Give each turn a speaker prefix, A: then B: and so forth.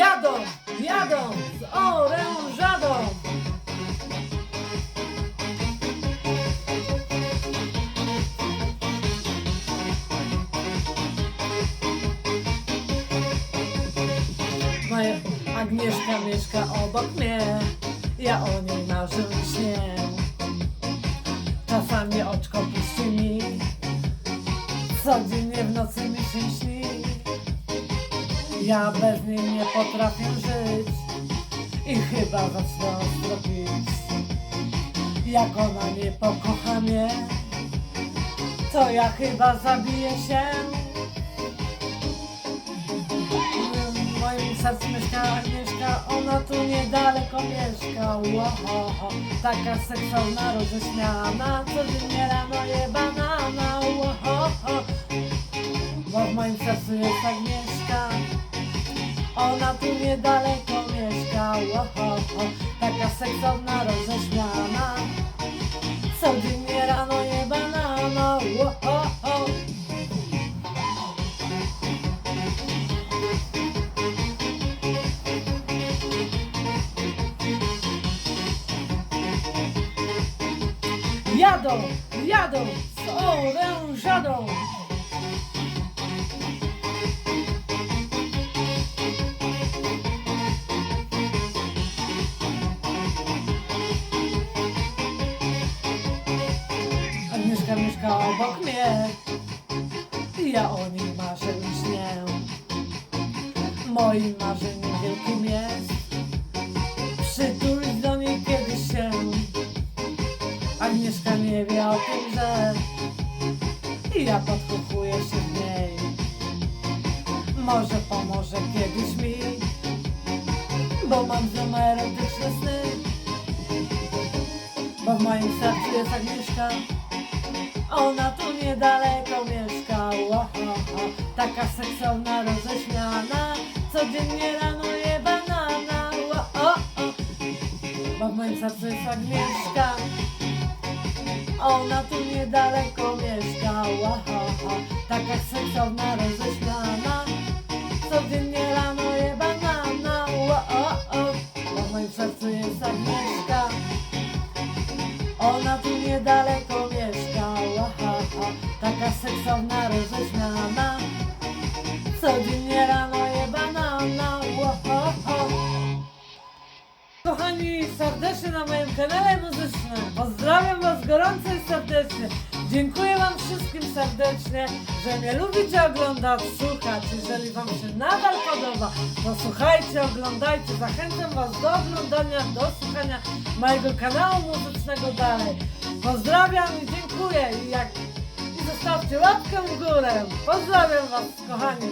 A: Jadą, jadą z orężadą. Moja Agnieszka mieszka obok mnie, ja o niej marzę i śnię. Czasami oczko puści mi, codziennie w nocy. Ja bez niej nie potrafię żyć i chyba zacznę ostro pić. Jak ona nie pokocha mnie, to ja chyba zabiję się. W moim sercu mieszka Agnieszka, ona tu niedaleko mieszka. Łoho, taka seksowna, roześmiana, codziennie rano je banana. Bo w moim sercu jest Agnieszka. Ona tu niedaleko mieszka, łoho, taka seksowna, roześmiana. Codziennie rano je banana, łoho. Jadą, jadą z orężadą. Agnieszka mieszka obok mnie ja o niej marzę i śnię. Moim marzeniem wielkim jest przytulić do niej kiedyś się. Agnieszka nie wie o tym, że ja podkochuję się w niej. Może pomoże kiedyś mi, bo mam z nią erotyczne sny. Bo w moim sercu jest Agnieszka, ona tu niedaleko mieszka. Łoho, taka seksowna, roześmiana, codziennie rano je banana. Łoho, bo w moim sercu jest Agnieszka. Ona tu niedaleko mieszka, łaha, taka seksowna, roześmiana. Codziennie rano je banana, Kochani, serdecznie na moim kanale muzycznym. Pozdrawiam Was gorąco i serdecznie. Dziękuję Wam wszystkim serdecznie, że mnie lubicie oglądać, słuchać. Jeżeli Wam się nadal podoba, to słuchajcie, oglądajcie. Zachęcam Was do oglądania, do słuchania mojego kanału muzycznego dalej. Pozdrawiam i dziękuję. I, jak, i zostawcie łapkę w górę. Pozdrawiam Was, kochani.